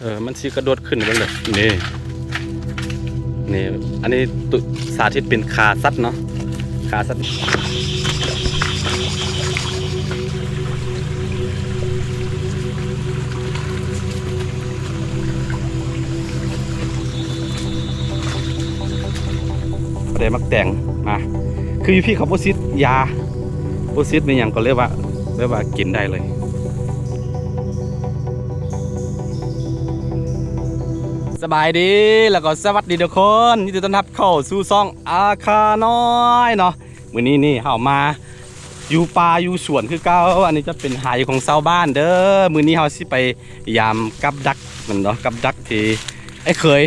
เออ มันสิกระโดดขึ้นไปเลยนี่ นี่ อันนี้ตุสาธิตเป็นขาสัตว์เนาะ ขาสัตว์ประเดี๋ยวมักแต่งมาคืออยู่พี่เขาโพสิตยาโพสิตเป็นอย่างก็เรียกว่าเรียกว่ากินได้เลย สบายดีแล้วก็สวัสดีทุกคนยินดีต้อนรับเข้าสู่ซ่องอาคาน้อยเนาะมื้อนี้นี่เฮามาอยู่ป่าอยู่สวนคือเก่าอันนี้จะเป็นหายของชาวบ้านเด้อมื้อนี้เฮาสิไปยามกับดักมันเนาะกับดักที่ไอ้เคย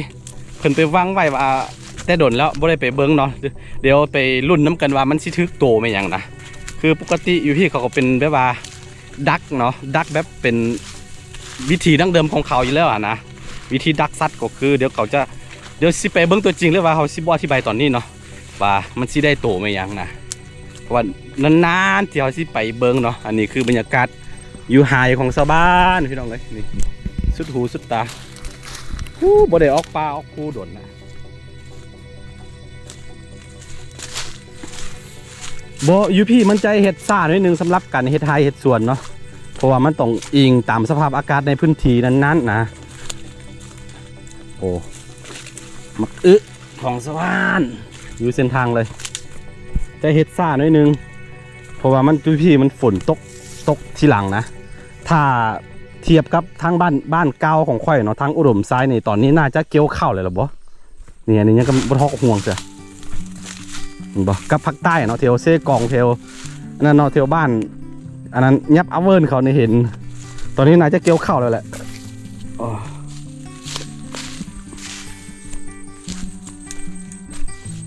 เพิ่นไปวางไว้ว่าแต่ดนแล้วบ่ได้ไปเบิ่งเนาะเดี๋ยวไปรุ่นน้ำกันว่ามันสิถึกโตไหมหยังนะคือปกติอยู่พี่เขาก็เป็นแบบว่าดักเนาะดักแบบเป็นวิธีดั้งเดิมของเขาอยู่แล้วอะนะ วิธีดักสัตว์ก็คือ เดี๋ยวเขาจะเดี๋ยวสิไปเบิ้งตัวจริงหรือว่าเขาสิบอธิบายตอนนี้เนาะว่ามันสิได้โตไหมยังนะเพราะว่านานๆที่เขาสิไปเบิ้งเนาะอันนี้คือบรรยากาศอยู่หายของชาวบ้านพี่น้องเลยนี่สุดหูสุดตาฮู้บ่ได้ออกป่าออกคูโดนนะบ่อยู่พี่มันใจเฮ็ดซ่าหน่อยหนึงสำหรับการเฮ็ดไทยเฮ็ดสวนเนาะเพราะว่ามันต้องอิงตามสภาพอากาศในพื้นที่นั้นๆนะ โอ้มักอึของสวรรค์อยู่เส้นทางเลยจะเฮ็ดซ่าหน่อยนึง เพราะว่ามันจุพี่มันฝนตกตกทีหลังนะ ถ้าเทียบกับทางบ้านบ้านเก่าของข่อยเนาะทางอุดมซ้ายในตอนนี้น่าจะเกี่ยวข้าวเลยหรอบ่เนี่ยอันนี่ยังก็บ่ทอกห่วงเสียบ่กับภาคใต้เนาะเทวเซกองเทวอันนั้นเนาะเทวบ้าน อันนั้นยับอเวิร์นเขาในเห็น ตอนนี้น่าจะเกี่ยวข้าวแล้วแหละ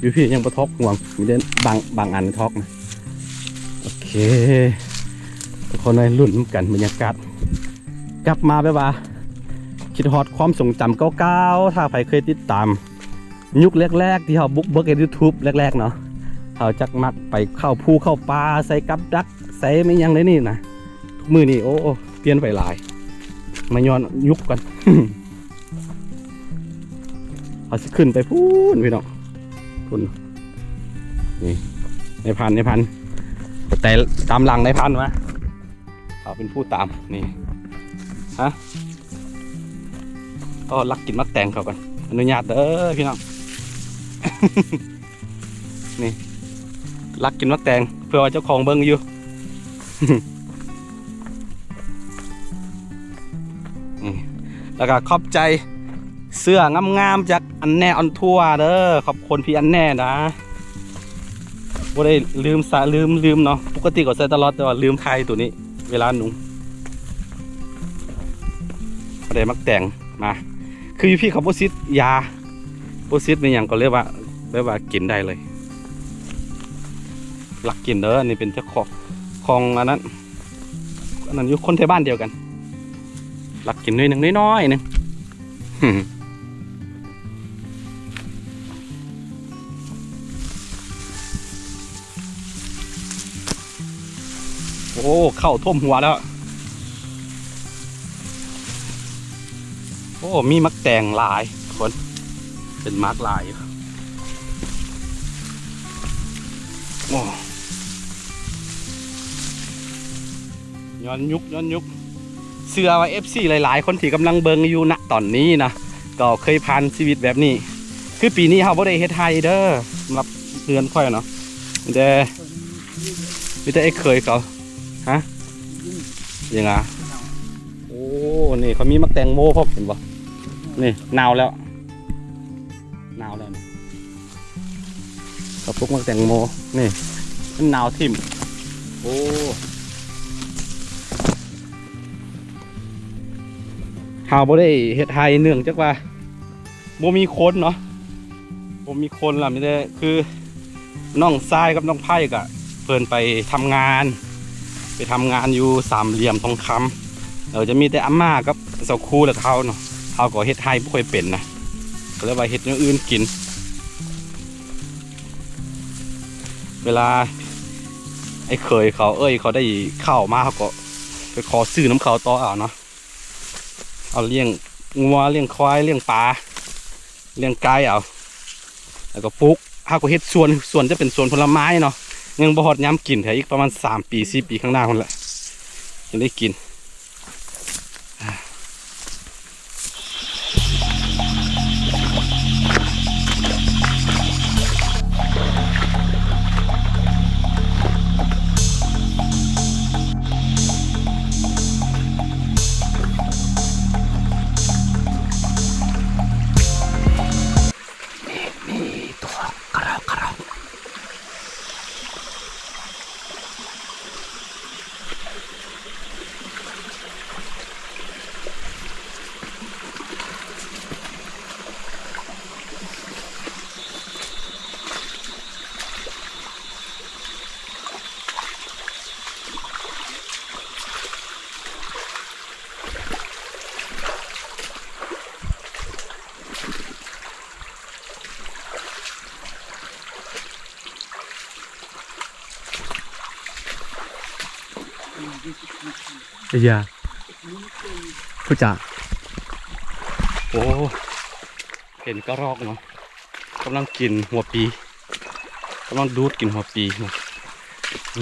อยู่พี่ยังประทอกห่วงมีแต่บางบางอันทอกนะโอเคทุกคนในรุ่นกันบรรยากาศกลับมาไปว่าคิดฮอดความทรงจำเก่าๆถ้าใครเคยติดตาม ยุคแรก ๆ ที่เขาบุกเบิกในยูทูบแรก ๆ เนาะเขาจักมักไปเข้าภูเข้าป่าใส่กับดัก ใส่ไม่ยังเลยนี่นะทุกมือนี่โอ้เปลี่ยนไปหลาย มาย้อนยุคกันเขาสิขึ้นไปพูนพี่น้อง คุณนี่ในพันในพันแต่ตามหลังในพันวะเขาเป็นผู้ตามนี่ฮะก็ลักกินมักแตงเขาก่อนอนุญาตเด้อพี่น้องนี่ลักกินมักแตงเพื่อว่าเจ้าของเบิ้งอยู่นี่แล้วก็ขอบใจ เสื้องามๆจากอันแน่ออนทัวเด้อขอบคุณพี่อันแน่นะบ่ได้ลืมสาลืมลืมเนาะปกติก็ใส่ตลอดแต่ว่าลืมไทยตัวนี้ เวลาหนุ่งประเดมักแต่งมาคือพี่เขาโพสิตยาโพสิตเป็นอย่างก็เรียกว่าเรียกว่ากินได้เลย หลักกินเด้ออันนี่เป็นเจ้าของของอันนั้นอันนั้นอยู่คนไทยบ้านเดียวกัน หลักกินน้อยหนึ่งน้อยๆหนึง โอ้เข้าท่วมหัวแล้ว โอ้มีมักแตงหลายคนเป็นมักหลายโอ้ย้อนยุกย้อนยุกเสือว่า FC หลาย ๆ คนที่กำลังเบิงอยู่ณตอนนี้นะก็เคยผ่านชีวิตแบบนี้ คือปีนี้เขาบ่ได้เฮ็ดไทยเด้อสำหรับเรือนค่อยเนาะมีแต่มีแต่ไอ้เคยเขา ฮะยังไงโอ้ นี่เขามีมักแตงโมพบเห็นปะนี่หนาวแล้วหนาวแล้วนี่เขาปลูกมักแตงโม นี่มันหนาวทิ่มโอ้เฮาบ่ได้เฮ็ดไทยเนื่องจากว่าบ่มีคนเนาะบ่มีคนล่ะไม่ได้คือน้องทรายกับน้องไผ่กะเพิ่นไปทำงาน ไปทำงานอยู่สามเหลี่ยมทองคำเออจะมีแต่อาม่ากับเสาคูแล้วเขาเนาะเขาก็เฮ็ดไทยบ่ค่อยเป็นนะก็เลยว่าเฮ็ดอย่างอื่นกิน เวลาไอ้เคยเขาเอ้ยเขาได้ข้าวมาเขาก็ไปขอซื้อน้ำเขาต่อเอาเนาะเอาเลี้ยงงัวเลี้ยงควายเลี้ยงปลาเลี้ยงไก่เอาแล้วก็ปลูกหากว่าเฮ็ดสวนสวนจะเป็นสวนผลไม้เนาะ ยังบ่ฮอดย้ำกินแถอีกประมาณสามปีสี่ปีข้างหน้าคนละจะได้กิน เอียผู้จ่าโอ้เห็นกระรอกเนาะกำลังกินหัวปีกำลังดูดกินหัวปีเนาะ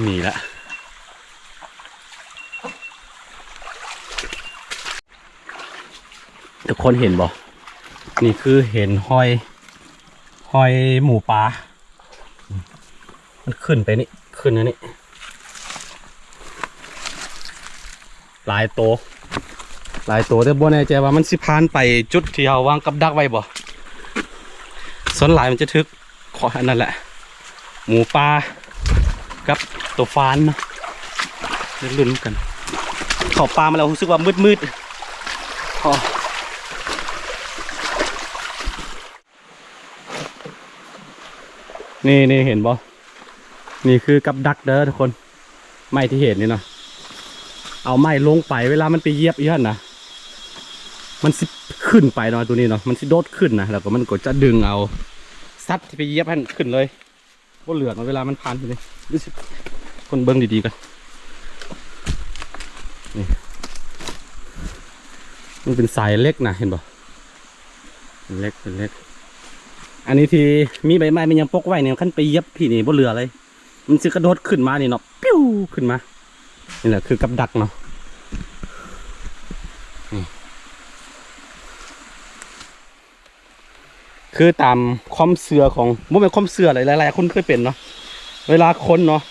หนีละทุกคนเห็นบ่นี่คือเห็นหอยหอยหมูปลา มันขึ้นไปนี่ ขึ้นนะนี่ หลายโตวหลายโตวแต่บ่แน่ใจว่ามันสิพานไปจุดที่เราวางกับดักไว้บ่ส่วนหลายมันจะทึกขออันนั้นแหละ หมูปลากับตัวฟานเนาะลุ้นกันขอบปลามาแล้วรู้สึกว่ามืดมืดๆอ๋อนี่นี่เห็นบ่นี่คือกับดักเด้อทุกคน ไม่ที่เห็นนี่เนาะ เอาไม้ลงไปเวลามันไปเยียบอีหั่นนะมันสิขึ้นไปเนาะตัวนี้เนาะมันสิโดดขึ้นนะแล้วก็มันก็จะดึงเอาซัดที่ไปเยียบให้มันขึ้นเลยก็เหลือเวลามันผ่านไปเลยดูสิคนเบิ้งดีๆกันนี่มันเป็นสายเล็กนะเห็นป่เป็นเล็กเป็นเล็ก อันนี้ที่มีใบไม้มันยังปกไว้เนี่ยขั้นไปเยียบพี่นี่บ่เหลือเลย มันสิกระโดดขึ้นมานี่เนาะปิ้วขึ้นมา นี่แหละคือกับดักเนาะคือตามความเสือของบ่เป็นความเสืออะไรหลายๆคนเคยเป็นเนาะเวลาคนเนาะ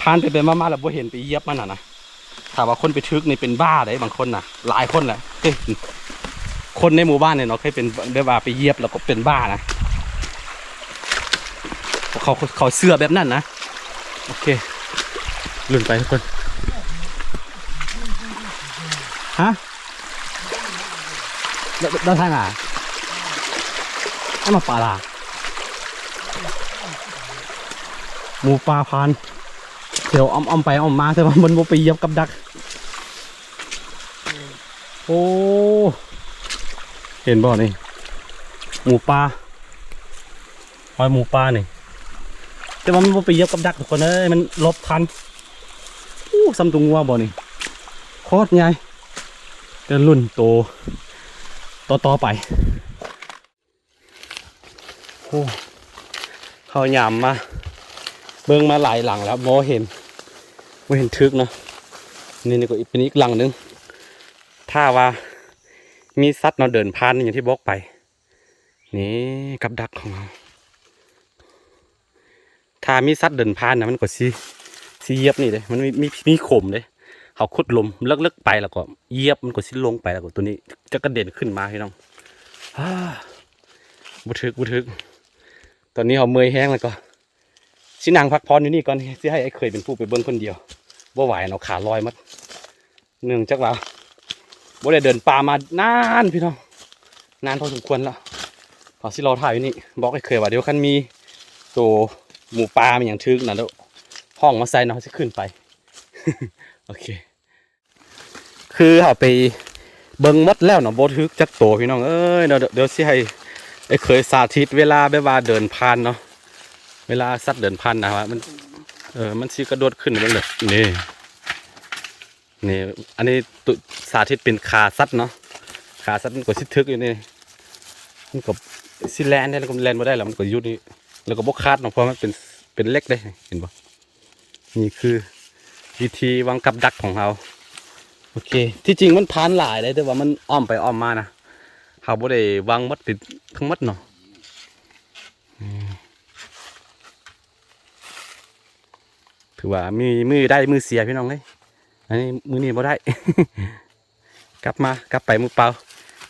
ผ่านไปเป็นมาๆแล้วบ่เห็นไปเยียบมันอะนะถามว่าคนไปทึกนี่เป็นบ้าได้บางคนน่ะ หลายคนแหละคนในหมู่บ้านเนี่ยเนาะเคยเป็นได้ว่าไปเยียบแล้วก็เป็นบ้านะเขาเขาเสือแบบนั้นนะโอเคลุ่นไปทุกคน ฮะเราเราทางอะให้มาปลาลาหมูปลาพานเดี๋ยวอ้อมอ้อมไปอ้อมมาแต่ว่ามันบ่ไปเยียบกับดัก โอ้เห็นบ่นี่หมูปลาหอยหมูปลานี่แต่ว่ามันบ่ไปเยียบกับดักทุกคนเอ้ยมันลบทันอู้ซ้ำตัวงัวบ่นี่โคตรใหญ่ ก็รุ่นโตต่อต่อไปโอ้เขาหยามมา เบิ่งมาหลายหลังแล้วบ่เห็นบ่เห็นทึกเนาะนี่นี่ก็เป็นอีกหลังหนึง ถ้าว่ามีสัตว์เนาะเดินผ่านอย่างที่บอกไป นี่กับดักของเราถ้ามีสัตว์เดินผ่านนะมันก็สิสิเยียบนี่เลยมันมีมีมีขมเลย เขาขุดลมเลิกๆไปแล้วก็เยียบมันก็สิ้นลงไปแล้วก็ตัวนี้จะกระเด็นขึ้นมาพี่น้องฮ่าบุทึกบุทึก ตอนนี้เขาเมยแห้งแล้วก็ชินางพักพรอยู่นี่ก่อนที่ให้ไอ้เคยเป็นผู้ไปเบิ้งคนเดียวบ่ไหวเนาะขาลอยมัดหนึ่งจักว่าบ่ได้เดินป่ามานานพี่น้องนานพอสมควรแล้วขอสิรอถ่ายอยู่นี่บอกไอ้เคยว่าเดี๋ยวคันมีตัวหมูปลามันอย่างทึกนะแล้วห้องมาใส่เนาะจะขึ้นไปโอเคือเขาไปเบิ่งมดแล้วเนาะโบทึกจักโตพี่น้องเอ้ยเดี๋ยวเดี๋ยวสิให้เคยสาธิตเวลาแบบว่าเดินผ่านเนาะเวลาสัตว์เดินผ่านนะว่ามันเออมันสิกระโดดขึ้นเบิ่งเลยนี่นี่อันนี้ตุสาธิตเป็นขาสัตว์เนาะขาสัตว์มันก็สิทึกอยู่นี่มันก็สิแลนได้แล้วก็แลนบ่ได้แล้วมันก็ยู่นี่แล้วก็บ่คาดเนาะเพราะมันเป็นเป็นเล็กได้เห็นบ่นี่คือวิธีวางกับดักของเรา โอเค ที่จริงมันพานหลายเลยแต่ว่ามันอ้อมไปอ้อมมานะเขาบ่ได้วางมัดติดทั้งมัดเนาะถือว่ามีมือได้มือเสียพี่น้องเลยอันนี้มือนี้บ่ได้ กลับมากลับไปมือเปล่า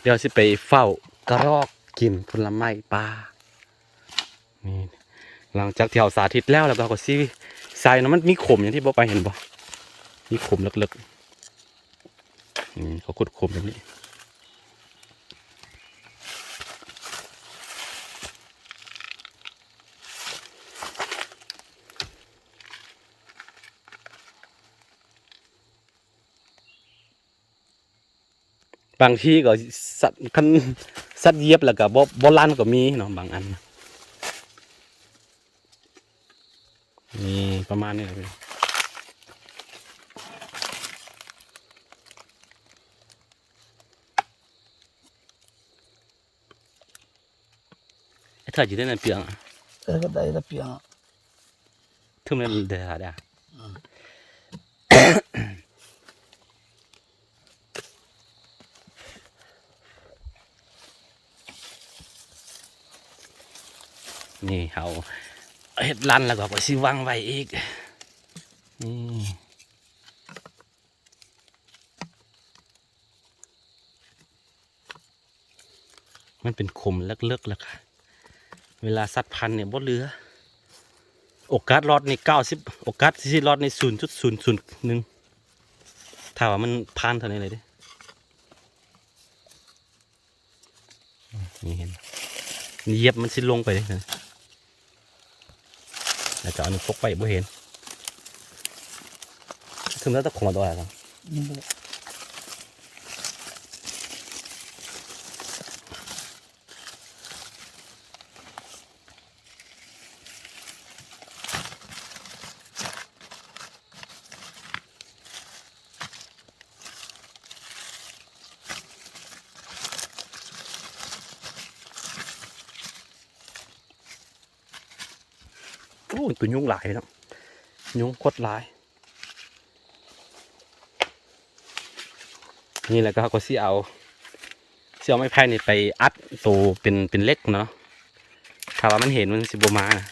เดี๋ยวสิไปเฝ้ากระรอกกินผลไม้ปลานี่หลังจากที่เราสาธิตแล้วแล้วเราก็ซีใส่นะมันมีขมอย่างที่บอกไปเห็นบ่มีขมลึกๆ เขาขุดขมแบบนี้บางที่ก็สัตว์คันสัตว์เยียบแล้วก็บ่บ่ลั่นก็มีเนาะบางอันนี่ประมาณนี้แหละพี่ ไอ้เธออยู่ที่นั่นเปียงอะ Cái cái đây là piang. ทึ่มนั่นเดือดอะนี่เขาเห็ดลันแล้วก็ไปสิวางไว้อีกนี่มันเป็นขมเลิกๆแล้วค่ะ เวลาสัตว์พันเนี่ยบดเหลือ โอกาสรอดในเก้าสิบโอกาสที่รอดในศูนย์จุดศูนย์ศูนย์หนึ่งถ้าว่ามันพันเท่านี้เลยดินี่เห็นนี่เยียบมันสิลงไปเลยนะแล้วจะเอาหนึ่งพกไปบ่เห็นถึงแล้วตะขงมาตัวอะไรครับ โอ้ยตัวยุงหลายเนาะยุงโคตรหลาย นี่แหละก็เขาก็สิเอาสิเอาไม้ไผ่นี่ไปอัดตัวเป็นเป็นเล็กเนาะถ้าว่ามันเห็นมันสิบมานะ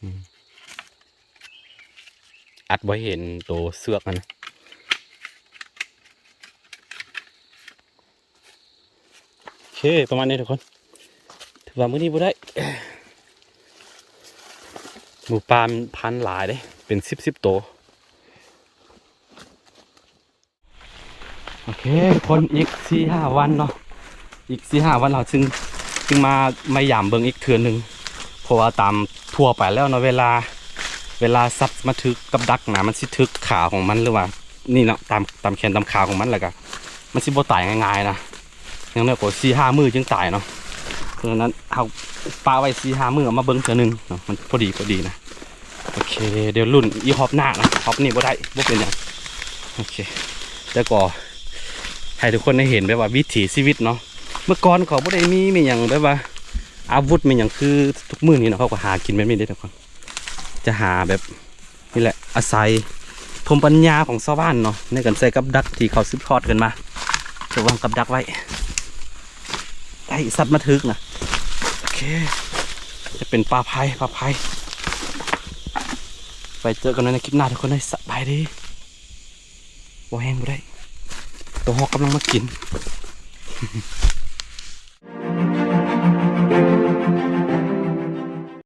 อืมอัดไว้เห็นตัวเสือกนะโอเค ประมาณนี้ทุกคน ว่ามื้อนี้บ่ได้หมูปลาพันหลายเด้เป็นสิบสิบตัวโอเคคนอีกสี่ห้าวันเนาะอีกสี่ห้าวันเราจึงจึงมาไมาหยามเบิงอีกเทือนหนึ่งเพราะว่าตามทั่วไปแล้วเนาะเวลา เวลาซัดมาทึกกับดักหนามันสิทึกขาของมันหรือว่า นี่เนาะตามตามแขนตามขาของมันแหละก็มันสิบ่ตายง่ายๆนะอย่างน้อยก็สี่ห้ามือจึงตายเนาะ เพราะฉะนั้นเอาปลาไว้สีหามือเอมาเบิ้งเทือหนึ่งเนาะมันพอดีพอดีนะโอเค เดี๋ยวรุ่นอีฮอปหน้านะฮอปนี่บ่ได้บ่เป็นอย่างโอเคแล้วก็ให้ทุกคนได้เห็นแบบว่าวิถีชีวิตเนาะเมื่อก่อนเขาบ่ได้มีมีอย่างแบบว่า อาวุธมีอย่างคือทุกมือนี้เนาะเขาก็หากินแบบนี้ได้ทุกคนจะหาแบบนี่แหละอาศัยภูมิปัญญาของชาวบ้านเนาะในการใส่กับดักที่เขาสืบทอดกันมาจะวางกับดักไว้ ไอ้สัตว์มาทึกนะโอเค จะเป็นปลาพายปลาพายไปเจอกันในคลิปหน้าทุกคนให้สบายดีบ่แห้งบ่ได้ ตัวหอกกำลังมากิน